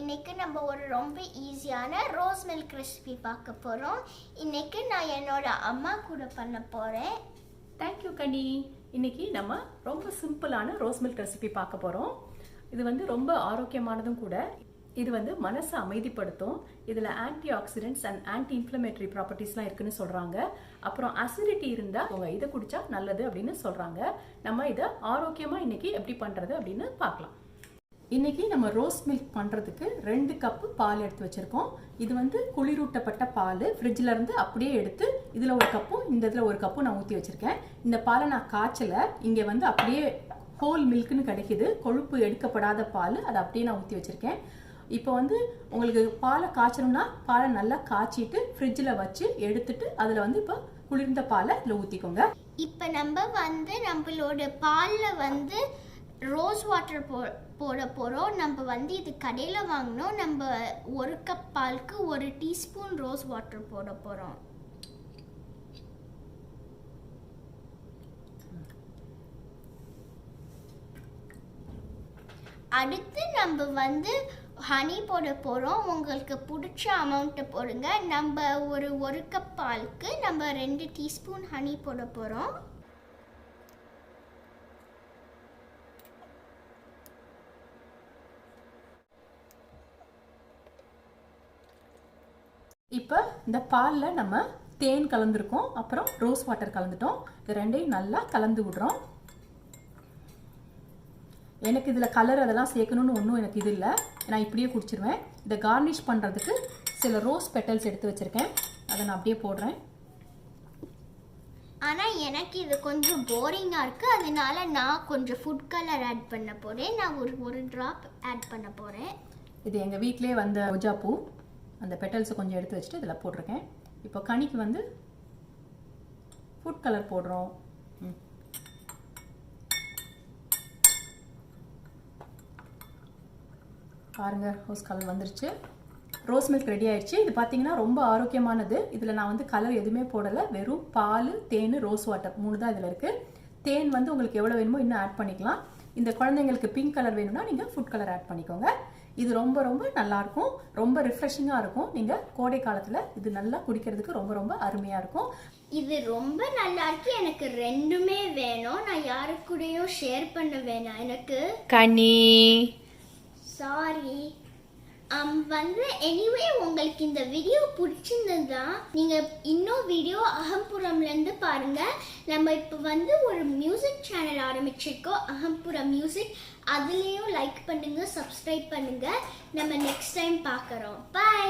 இன்னைக்கு நம்ம ஒரு ரொம்ப ரோஸ் மில்க் ரெசிபி பார்க்க போகிறோம் இன்னைக்கு நான் என்னோட அம்மா கூட பண்ண போகிறேன் தேங்க்யூ கனி. இன்னைக்கு நம்ம ரொம்ப சிம்பிளான ரோஸ் மில்க் ரெசிபி பார்க்க போகிறோம் இது வந்து ரொம்ப ஆரோக்கியமானதும் கூட. இது வந்து மனசை அமைதிப்படுத்தும். இதில் anti oxidants and anti inflammatory ப்ராப்பர்ட்டிஸ்லாம் இருக்குன்னு சொல்கிறாங்க அப்புறம் அசிடிட்டி இருந்தால் அவங்க இதை குடித்தா நல்லது அப்படின்னு சொல்கிறாங்க நம்ம இதை ஆரோக்கியமாக இன்னைக்கு எப்படி பண்ணுறது அப்படின்னு பார்க்கலாம். இன்றைக்கி நம்ம ரோஸ் மில்க் பண்ணுறதுக்கு ரெண்டு கப்பு பால் எடுத்து வச்சுருக்கோம். இது வந்து குளிரூட்டப்பட்ட பால். ஃப்ரிட்ஜில் இருந்து அப்படியே எடுத்து இதில் ஒரு கப்பும் இந்த இதில் ஒரு கப்பும் நான் ஊற்றி வச்சுருக்கேன். இந்த பாலை நான் காய்ச்சல இங்கே வந்து அப்படியே ஹோல் மில்க்னு கிடைக்கிது. கொழுப்பு எடுக்கப்படாத பால் அதை அப்படியே நான் ஊற்றி வச்சுருக்கேன். இப்போ வந்து உங்களுக்கு பாலை காய்ச்சணும்னா பாலை நல்லா காய்ச்சிட்டு ஃப்ரிட்ஜில் வச்சு எடுத்துட்டு அதில் வந்து இப்போ குளிர்ந்த பாலை இதில் ஊற்றிக்கோங்க இப்போ நம்ம வந்து நம்மளோட பாலில் வந்து ரோஸ் வாட்டர் போ போட போகிறோம் நம்ம வந்து இது கடையில் வாங்கினோம் நம்ம ஒரு கப் பாலுக்கு ஒரு டீஸ்பூன் ரோஸ் வாட்டர் போட போகிறோம் அடுத்து நம்ம வந்து ஹனி போட போகிறோம் உங்களுக்கு பிடிச்ச அமௌண்ட்டை போடுங்க. நம்ம ஒரு ஒரு கப் பாலுக்கு நம்ம ரெண்டு டீஸ்பூன் ஹனி போட போகிறோம் இப்போ இந்த பாலில் நம்ம தேன் கலந்துருக்கோம் அப்புறம் ரோஸ் வாட்டர் கலந்துட்டோம். இது ரெண்டையும் நல்லா கலந்து விடுறோம். எனக்கு இதில் கலர் அதெல்லாம் சேர்க்கணும்னு ஒன்றும் எனக்கு இது இல்லை. நான் இப்படியே குடிச்சிருவேன். இதை கார்னிஷ் பண்ணுறதுக்கு சில ரோஸ் பெட்டல்ஸ் எடுத்து வச்சுருக்கேன். அதை நான் அப்படியே போடுறேன். ஆனால் எனக்கு இது கொஞ்சம் போரிங்காக இருக்குது அதனால நான் கொஞ்சம் ஃபுட் கலர் ஆட் பண்ண போகிறேன் நான் ஒரு ஒரு ட்ராப் ஆட் பண்ண போகிறேன் இது எங்கள் வீட்டிலே வந்த ரோஜா பூ அந்த பெட்டல்ஸை கொஞ்சம் எடுத்து வச்சுட்டு இதில் போட்டிருக்கேன். இப்போ கனிக்கு வந்து ஃபுட் கலர் போடுறோம். ம். பாருங்க ரோஸ் கலர் வந்துருச்சு. ரோஸ் மில்க் ரெடி ஆயிடுச்சு. இது பார்த்தீங்கன்னா ரொம்ப ஆரோக்கியமானது. இதில் நான் வந்து கலர் எதுவுமே போடலை. வெறும் பால் தேன் ரோஸ் வாட்டர் மூணு தான் இதில் இருக்குது தேன் வந்து உங்களுக்கு எவ்வளோ வேணுமோ இன்னும் ஆட் பண்ணிக்கலாம். இந்த குழந்தைங்களுக்கு பிங்க் கலர் வேணும்னா நீங்கள் ஃபுட் கலர் ஆட் பண்ணிக்கோங்க. இது ரொம்ப ரொம்ப நல்லாயிருக்கும் ரொம்ப ரிஃப்ரெஷிங்காக இருக்கும். நீங்கள் கோடை காலத்தில் இது நல்லா குடிக்கிறதுக்கு ரொம்ப ரொம்ப அருமையாக இருக்கும். இது ரொம்ப நல்லா இருக்கு எனக்கு ரெண்டுமே வேணும். நான் யாரு கூடயும் ஷேர் பண்ண வேணாம். எனக்கு கனி. சாரி Um, வந்து எனிவே உங்களுக்கு இந்த வீடியோ பிடிச்சிருந்ததுன்னா நீங்கள் இன்னும் வீடியோ அகம்புரம்லேருந்து பாருங்கள் நம்ம இப்போ வந்து ஒரு மியூசிக் சேனல் ஆரம்பிச்சிருக்கோம். அகம்புரம் மியூசிக் அதுலேயும் லைக் பண்ணுங்கள் சப்ஸ்கிரைப் பண்ணுங்கள் நம்ம நெக்ஸ்ட் டைம் பார்க்குறோம் பை